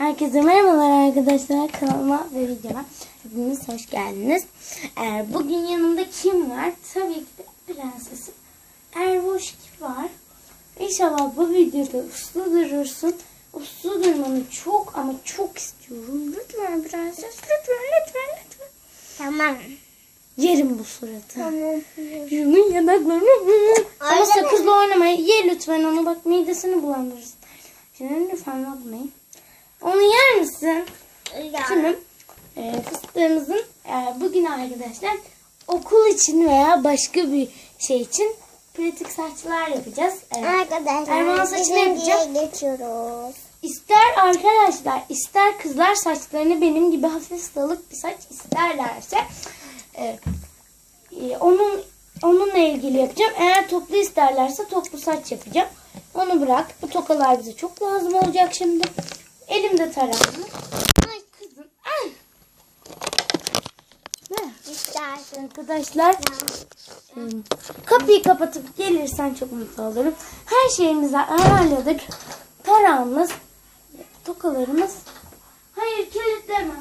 Herkese merhabalar arkadaşlar kanalıma ve videoma hepiniz hoş geldiniz. Ee, bugün yanımda kim var? Tabii ki de prensesim Ervoş var. İnşallah bu videoda uslu durursun. Uslu durmanı çok ama çok istiyorum. Lütfen prenses lütfen lütfen lütfen. Tamam. Yerim bu suratı. Tamam. Şunun yanaklarını. Ama sakızla oynamayın. Ye lütfen onu bak midesini bulandırırsın. Şimdi lütfen yapmayın. Onu yer misin? Ya. Şimdi e, fıstığımızın e, bugün arkadaşlar okul için veya başka bir şey için pratik saçlar yapacağız. E, Arkadaşlar Erman saçını yapacağım. geçiyoruz. İster arkadaşlar ister kızlar saçlarını benim gibi hafif salık bir saç isterlerse e, e, onun onunla ilgili yapacağım. Eğer toplu isterlerse toplu saç yapacağım. Onu bırak. Bu tokalar bize çok lazım olacak şimdi. Elimde tarağım. Ay kızım. Ay. Ne? İstersin. Arkadaşlar e, kapıyı kapatıp gelirsen çok mutlu olurum. Her şeyimizi ayarladık. Tarağımız, tokalarımız. Hayır kilitleme.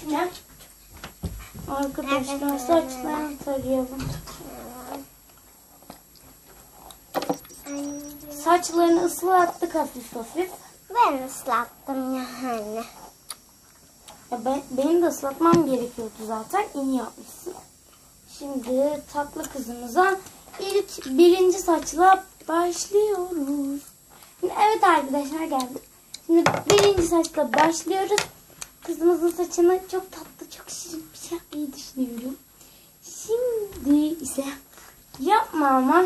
Şimdi arkadaşlar saçlarını tarayalım. Saçlarını ıslattık hafif hafif. Ben ıslattım yani. Ya ben, benim de ıslatmam gerekiyordu zaten. İyi yapmışsın. Şimdi tatlı kızımıza ilk birinci saçla başlıyoruz. Şimdi evet arkadaşlar geldik. Şimdi birinci saçla başlıyoruz. Kızımızın saçını çok tatlı, çok şirin bir şey yapmayı düşünüyorum. Şimdi ise yapma ama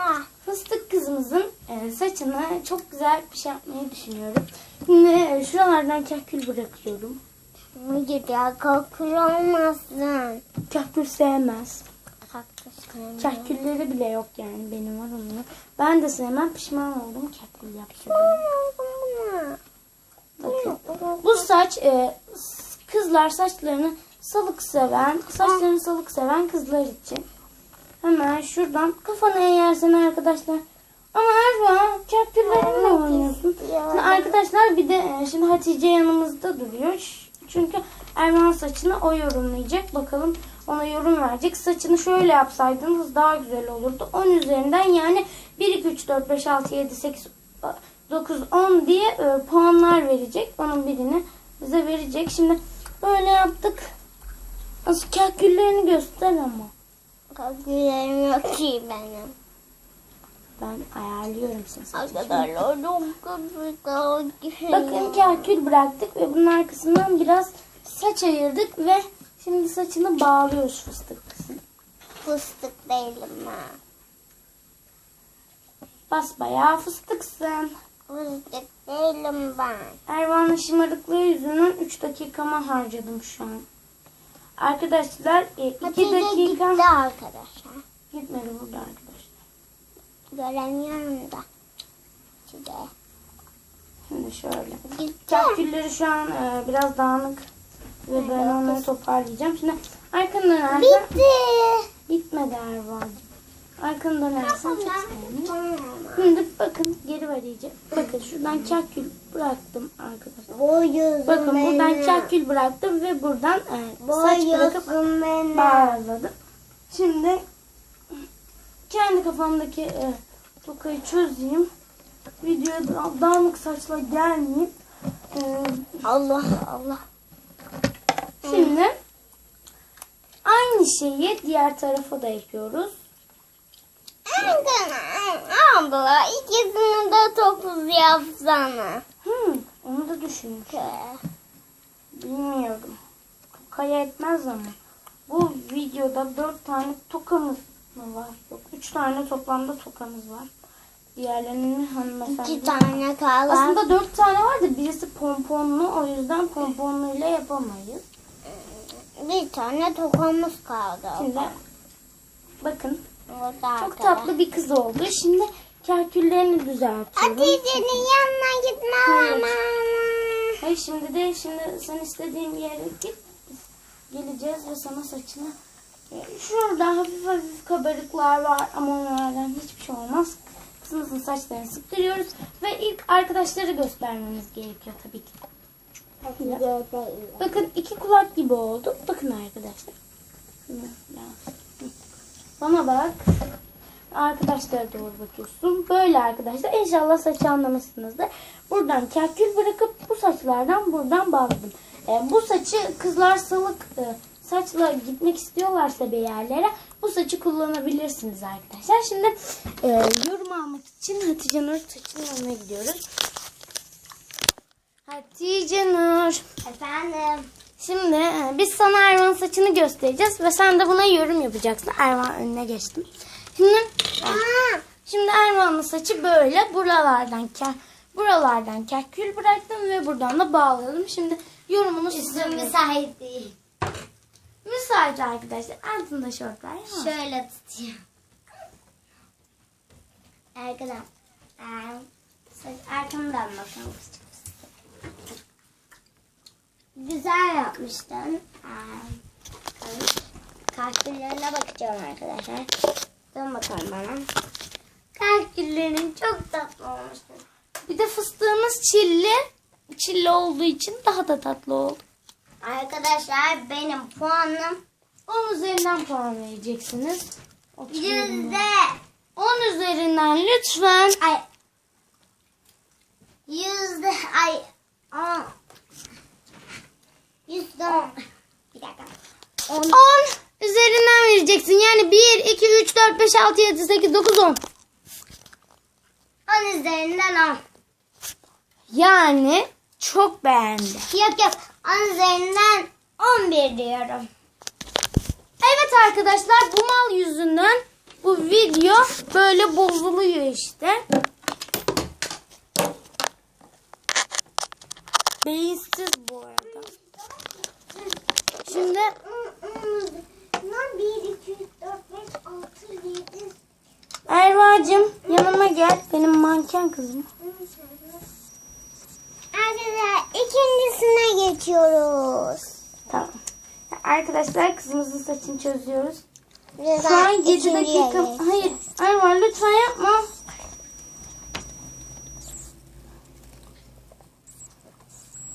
Ha. Fıstık kızımızın e, saçını çok güzel bir şey yapmayı düşünüyorum. Şimdi e, şuralardan kahkül bırakıyorum. Hayır ya kalkır olmasın. Kahkül sevmez. Kahkülleri bile yok yani benim var onun. Ben de sevmem pişman oldum kahkül yaptım. Bakın. Bu saç e, kızlar saçlarını salık seven, saçlarını salık seven kızlar için. Hemen şuradan kafana eğersen arkadaşlar. Ama zaman kahküllerimle oynuyorsun. Şimdi arkadaşlar bir de e, şimdi Hatice yanımızda duruyor. Çünkü Erman saçını o yorumlayacak. Bakalım ona yorum verecek. Saçını şöyle yapsaydınız daha güzel olurdu. 10 üzerinden yani 1, 2, 3, 4, 5, 6, 7, 8, 9, 10 diye e, puanlar verecek. Onun birini bize verecek. Şimdi böyle yaptık. Nasıl kahküllerini göster ama. Kalkırlarım yok ki benim. Ben ayarlıyorum saçını. Arkadaşlar çok kötü Bakın kahkül bıraktık ve bunun arkasından biraz saç ayırdık ve şimdi saçını bağlıyoruz fıstık kızım. Fıstık değilim ben. Basbayağı fıstıksın. Fıstık değilim ben. Ervan'ın şımarıklığı yüzünden 3 dakikamı harcadım şu an. Arkadaşlar 2 Hatice dakika gitti arkadaşlar. gitmedi burada arkadaşlar. Göremiyorum da. Size. Şimdi şöyle. Gitti. Şu an e, biraz dağınık ve ben onları toparlayacağım. Şimdi arkanı dönersen Bitti. bitmedi dönersen çok sevinirim. Tamam. Şimdi bakın geri vereceğim. Bakın şuradan kahkül bıraktım arkadaşlar. Boyuyorsun Bakın beni. buradan kahkül bıraktım ve buradan e, saç bırakıp Boyuyorsun beni. bağladım. Şimdi kendi kafamdaki e, tokayı çözeyim. Videoya da- dağınık saçla gelmeyeyim. E, Allah Allah. şimdi aynı şeyi diğer tarafa da yapıyoruz. Abla ikisini de topuz yapsana. Hmm, onu da düşünün. Bilmiyorum. Tokaya etmez ama. Bu videoda dört tane tokamız mı var? Yok. Üç tane toplamda tokamız var. Diğerlerinin hanımefendi. İki tane kaldı. Aslında dört tane var da birisi pomponlu. O yüzden pomponluyla yapamayız. bir tane tokamız kaldı. Şimdi bakın. Burada Çok tatlı bir kız oldu. Şimdi kahküllerini düzeltiyorum. Hatice'nin yanına gitme Hayır. ama. Hayır şimdi de şimdi sen istediğin yere git. Geleceğiz ve sana saçını e, şurada hafif hafif kabarıklar var ama onlardan hiçbir şey olmaz. kızımızın saçlarını sıktırıyoruz. Ve ilk arkadaşları göstermemiz gerekiyor tabii ki. Bakın iki kulak gibi oldu. Bakın arkadaşlar. Hı. Bana bak. Arkadaşlara doğru bakıyorsun. Böyle arkadaşlar. İnşallah saçı anlamışsınızdır. Buradan kakül bırakıp bu saçlardan buradan bağladım. Ee, bu saçı kızlar salık e, saçla gitmek istiyorlarsa bir yerlere bu saçı kullanabilirsiniz arkadaşlar. Şimdi e, yorum almak için Hatice Nur saçının yanına gidiyoruz. Hatice Nur. Efendim. Şimdi e, biz sana Erman'ın saçını göstereceğiz ve sen de buna yorum yapacaksın. Erman önüne geçtim. Şimdi Aa, şimdi Erman'ın saçı böyle buralardan ker, buralardan kerkül bıraktım ve buradan da bağladım. Şimdi yorumunu üstüm müsait değil. müsait arkadaşlar. Altında şortlar. ya. Şöyle tutayım. Arkadan. Arkamdan bakalım. Güzel yapmıştım. Ee, kalküllerine bakacağım arkadaşlar. Dön bakalım bana. Kalküllerin çok tatlı olmuştu. Bir de fıstığımız çilli. Çilli olduğu için daha da tatlı oldu. Arkadaşlar benim puanım 10 üzerinden puan vereceksiniz. Yüzde. 10 üzerinden lütfen. Ay. Yüzde. Ay. 10. Yüzden. Bir dakika. 10. 10 üzerinden vereceksin. Yani 1, 2, 3, 4, 5, 6, 7, 8, 9, 10. 10 üzerinden 10. Yani çok beğendi. Yok yok. 10 üzerinden 11 diyorum. Evet arkadaşlar bu mal yüzünden bu video böyle bozuluyor işte. Beyinsiz bu arada. Erva'cığım yanıma gel. Benim manken kızım. Arkadaşlar ikincisine geçiyoruz. Tamam. Arkadaşlar kızımızın saçını çözüyoruz. Şu an 7 ikinciye dakika. Hayır. Erva lütfen yapma.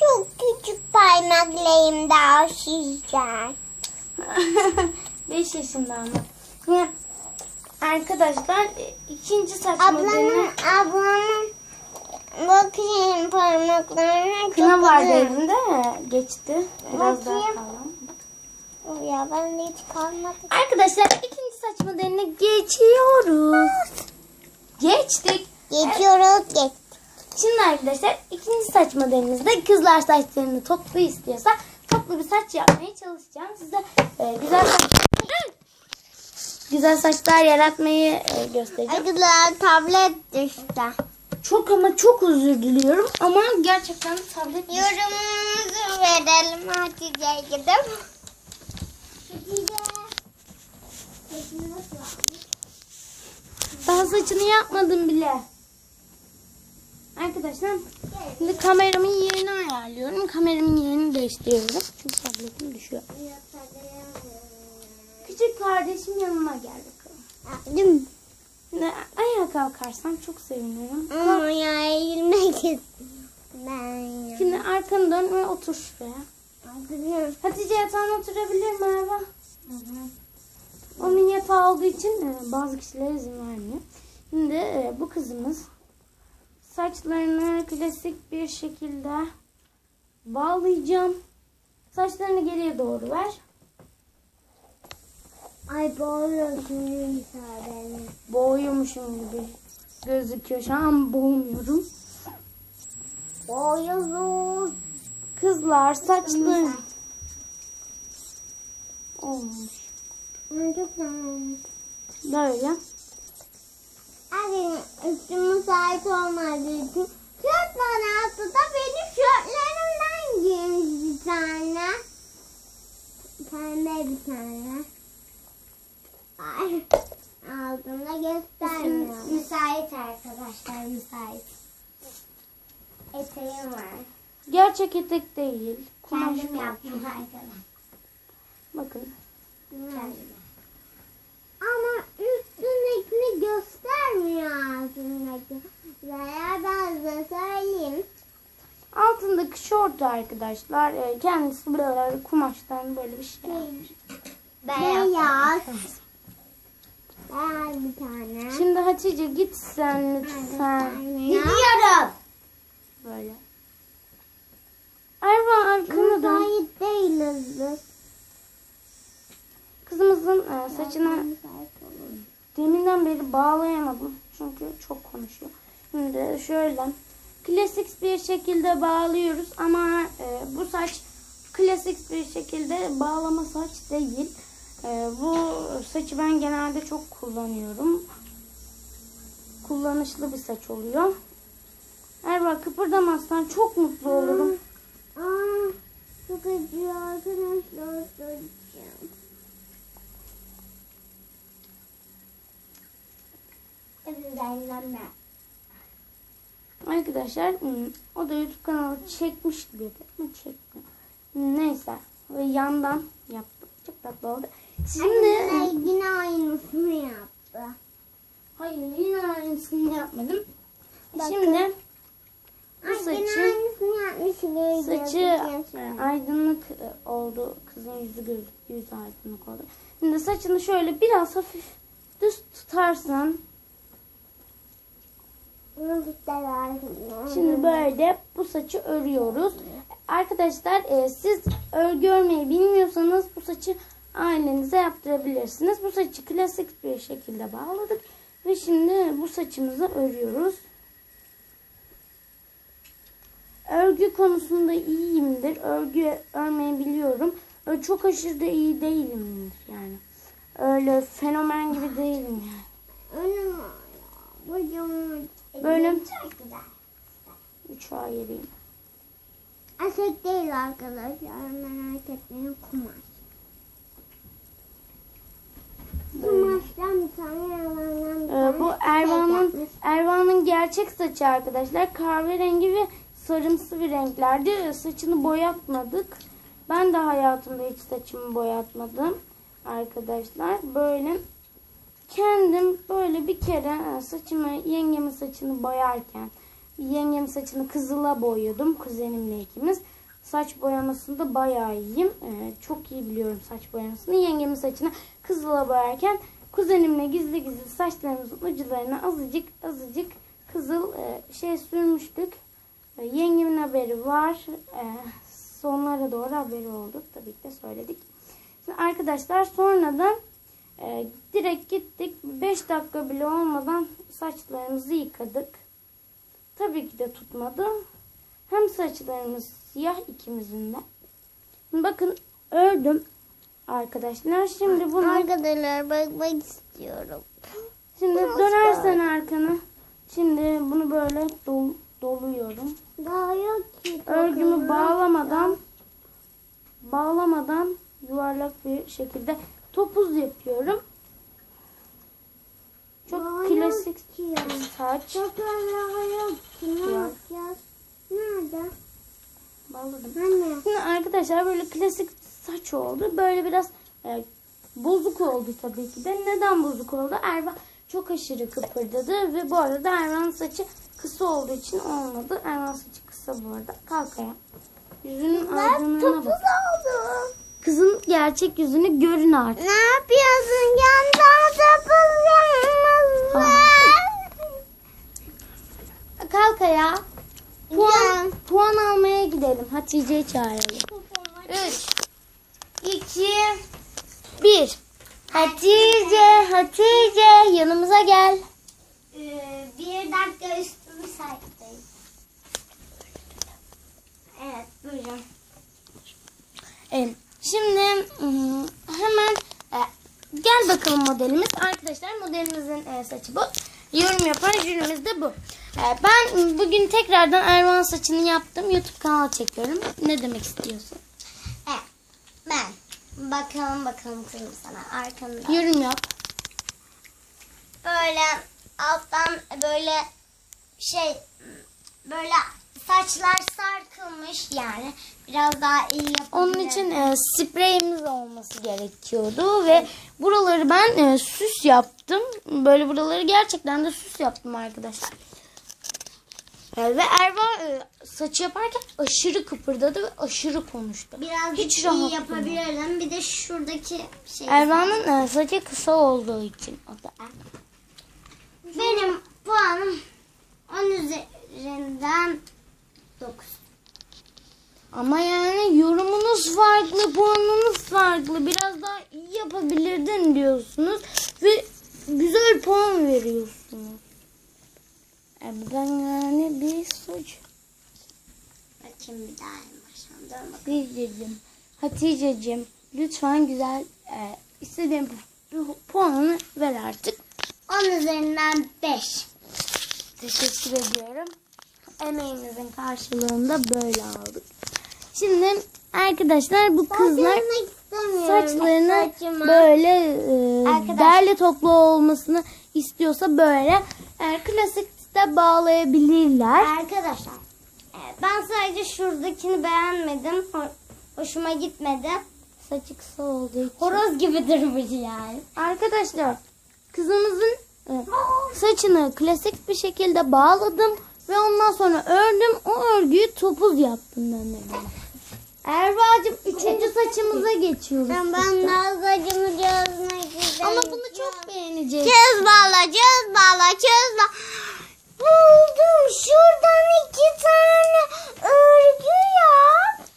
Çok küçük parmaklarım daha şişer. 5 yaşında ama. Arkadaşlar e, ikinci saç modelini Ablamın, ablamın bakayım parmaklarına kına vardı elinde geçti. Biraz daha Bakayım. kalan. Ya ben de hiç kalmadı. Arkadaşlar ikinci saç modeline geçiyoruz. Geçtik. Geçiyoruz geç. Şimdi arkadaşlar ikinci saç modelimizde kızlar saçlarını toplu istiyorsa toplu bir saç yapmaya çalışacağım. Size e, güzel saç güzel saçlar yaratmayı e, göstereceğim. Arkadaşlar tablet düştü. Çok ama çok özür diliyorum ama gerçekten tablet Yorumumuzu verelim Hatice'ye gidip. Daha saçını yapmadım bile. Arkadaşlar şimdi kameramın yerini ayarlıyorum. Kameramın yerini değiştiriyorum. Çünkü tabletim düşüyor. Küçük kardeşim yanıma gel bakalım. Değil mi? Ayağa kalkarsan çok sevinirim. Ama istedim. Ben. Şimdi arkanı dön ve otur şuraya. Arkadaşlar. Hatice yatağına oturabilir mi Erva? Onun yatağı olduğu için e, bazı kişiler izin vermiyor. Şimdi e, bu kızımız saçlarını klasik bir şekilde bağlayacağım. Saçlarını geriye doğru ver. Ay boğuluyorsun müsaadenle. Boğuyormuşum gibi gözüküyor. Şu an boğmuyorum. Boğuyoruz. Kızlar saçları olmuş. Böyle. Abi üstüme sahip olmadığı için şort manası da benim şortlarımdan giymiş bir tane. Pembe bir tane. Aldığımda göstermiyorum. Müsait arkadaşlar müsait. Eteğim var. Gerçek etek değil. Kumaş Kendim yaptım arkadan. Bakın. Kendim. Ama üstündekini göstermiyor altındaki. Zaya ben size söyleyeyim. Altındaki şortu arkadaşlar e, kendisi böyle kumaştan böyle bir şey. Beyaz. Beyaz bir tane. Şimdi Hatice git sen lütfen. Gidiyorum. Böyle. Erva arkanı dön. Müsait değiliz biz. Kızımızın e, saçını deminden beri bağlayamadım. Çünkü çok konuşuyor. Şimdi şöyle klasik bir şekilde bağlıyoruz ama e, bu saç klasik bir şekilde bağlama saç değil. E, bu saçı ben genelde çok kullanıyorum. Kullanışlı bir saç oluyor. Erva kıpırdamazsan çok mutlu olurum. Aa, çok acıyor arkadaşlar. Arkadaşlar hmm, o da YouTube kanalı çekmişti dedi. Mi çekti? Neyse. Ve yandan yaptım. Çok tatlı oldu. Şimdi Şimdi yine aynısını yaptı. hayır yine aynısını yapmadım. Şimdi bu saçı saçı aydınlık e, oldu. Kızın yüzü göz, yüzü aydınlık oldu. Şimdi saçını şöyle biraz hafif düz tutarsan Şimdi böyle bu saçı örüyoruz. Arkadaşlar e, siz örgü örmeyi bilmiyorsanız bu saçı ailenize yaptırabilirsiniz. Bu saçı klasik bir şekilde bağladık. Ve şimdi bu saçımızı örüyoruz. Örgü konusunda iyiyimdir. Örgü örmeyi biliyorum. Öyle çok aşırı da iyi değilimdir yani. Öyle fenomen gibi değilim yani. Güzel. 3 ayırayım. Asek değil arkadaşlar. Merak etmeyin kumaş. Kumaştan bir tane yalandan bir tane Ee, bu Ervan'ın. Ervan'ın gerçek saçı arkadaşlar. Kahverengi ve sarımsı bir renklerdi. Ee, Saçını boyatmadık. Ben de hayatımda hiç saçımı boyatmadım arkadaşlar. Böyle kendim böyle bir kere e, saçımı yengemin saçını boyarken yengemin saçını kızıla boyuyordum kuzenimle ikimiz. Saç boyamasında bayağı iyiyim. Ee, çok iyi biliyorum saç boyamasını. Yengemin saçını kızıla boyarken kuzenimle gizli gizli saçlarımızın ucularına azıcık azıcık kızıl e, şey sürmüştük. E, yengemin haberi var. E, sonlara doğru haberi oldu. Tabii ki de söyledik. Şimdi arkadaşlar sonradan direkt gittik. 5 dakika bile olmadan saçlarımızı yıkadık. Tabii ki de tutmadı. Hem saçlarımız siyah ikimizin de. Bakın ördüm arkadaşlar. Şimdi bunu Arkadaşlar bakmak istiyorum. şimdi Biraz dönersen arkanı. Şimdi bunu böyle dol- doluyorum. Daha yok ki. Örgümü bağlamadan bağlamadan yuvarlak bir şekilde topuz yapıyorum. Çok Daha klasik saç. Bakalım yok ki. Ne Ya. yapacağız? Nerede? Bağladım. Anne. Şimdi arkadaşlar böyle klasik saç oldu. Böyle biraz e, bozuk oldu tabii ki de. Neden bozuk oldu? Erva çok aşırı kıpırdadı ve bu arada Ervan'ın saçı kısa olduğu için olmadı. Ervan saçı kısa bu arada. Kalk ayağa. Yüzünün Ben topuz bak. oldum. Kızın gerçek yüzünü görün artık. Ne yapıyorsun? Yandan topuz yapmamız Kalk ayağa. Puan. puan almaya gidelim. Hatice'yi çağıralım. 3 2 1 Hatice, Hatice yanımıza gel. Ee, bir dakika üstümü saydım. Evet buyurun. Evet. Şimdi hemen e, gel bakalım modelimiz. Arkadaşlar modelimizin e, saçı bu. Yorum yapan jürimiz de bu. E, ben bugün tekrardan Ervan saçını yaptım. YouTube kanalı çekiyorum. Ne demek istiyorsun? Bakalım bakalım kızım sana arkamda. Yorum yap. Böyle alttan böyle şey böyle saçlar sarkılmış yani. Biraz daha iyi yapabilirim. Onun için e, spreyimiz olması gerekiyordu ve buraları ben e, süs yaptım. Böyle buraları gerçekten de süs yaptım arkadaşlar. E, ve Erva e, saç yaparken aşırı kıpırdadı ve aşırı konuştu. Birazcık Hiç iyi yapabilirim. Bir de şuradaki şey. Erva'nın e, saçı kısa olduğu için o da. Benim puanım 10 üzerinden 9. Ama yani yorumunuz farklı, puanınız farklı. Biraz daha iyi yapabilirdin diyorsunuz ve güzel puan veriyorsunuz. Ben yani bir suç. Bakayım bir daha baştan. Hatice'cim, Hatice'cim lütfen güzel e, istediğin pu- puanını ver artık. 10 üzerinden 5. Teşekkür ediyorum. Emeğimizin karşılığında böyle aldık. Şimdi arkadaşlar bu kızlar saçlarını böyle e, Arkadaş- derli toplu olmasını istiyorsa böyle e, klasikte bağlayabilirler. Arkadaşlar e, ben sadece şuradakini beğenmedim. Ho- hoşuma gitmedi. Saçı kısa olduğu için. Horoz gibi durmuş yani. Arkadaşlar kızımızın e, saçını klasik bir şekilde bağladım ve ondan sonra ördüm. O örgüyü topuz yaptım ben de. Erva'cığım üçüncü saçımıza geçiyoruz. Ben, ben daha saçımı istedim. Ama bunu çok beğeneceğiz. Çöz bağla, çöz bağla, çöz bağla. Buldum. Şuradan iki tane örgü yap.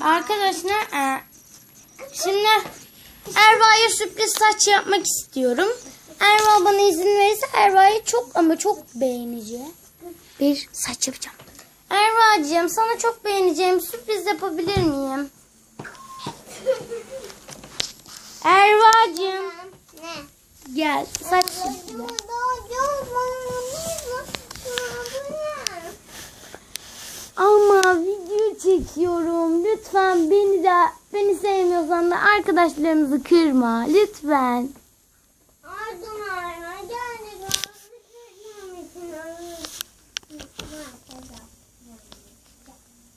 Arkadaşlar e, şimdi Erva'ya sürpriz saç yapmak istiyorum. Erva bana izin verirse Erva'yı çok ama çok beğeneceğim. Bir saç yapacağım. Erva'cığım sana çok beğeneceğim sürpriz yapabilir miyim? Erva'cığım Ne? gel saç Ama video çekiyorum. Lütfen beni de beni sevmiyorsan da arkadaşlarımızı kırma. Lütfen.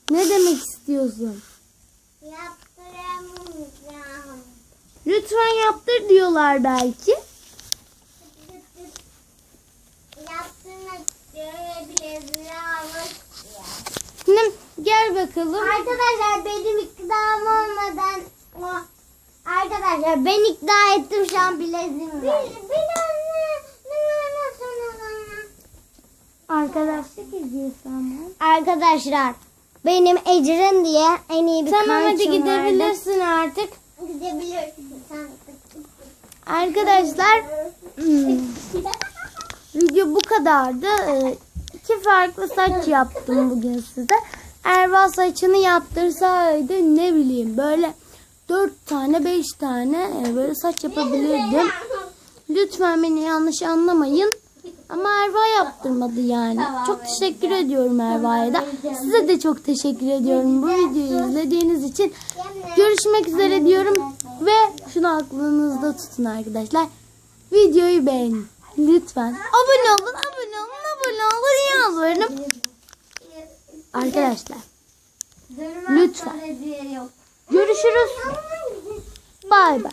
Ne demek istiyorsun? Yaptıramayacağım. Lütfen yaptır diyorlar belki. Yaptırmak görebiliriz. almak istiyor. Şimdi gel bakalım. Arkadaşlar benim ikram olmadan o Arkadaşlar ben ikna ettim şu an bileziğim var. Bir, bir anne, Arkadaşlık ediyorsun ama. Arkadaşlar benim Ecrin diye en iyi bir Tamam hadi vardı. gidebilirsin artık. Gidebilirsin. Arkadaşlar hmm, video bu kadardı. Ee, iki farklı saç yaptım bugün size. Erva saçını yaptırsaydı ne bileyim böyle dört tane beş tane e, böyle saç yapabilirdim. Lütfen beni yanlış anlamayın. Ama Erva yaptırmadı yani. Çok teşekkür ediyorum Erva'ya da. Size de çok teşekkür ediyorum bu videoyu izlediğiniz için. Görüşmek üzere diyorum ve şunu aklınızda tutun arkadaşlar. Videoyu beğenin. Lütfen. Abone olun, abone olun, abone olun yalvarırım. Arkadaşlar Lütfen. Görüşürüz. Bay bay.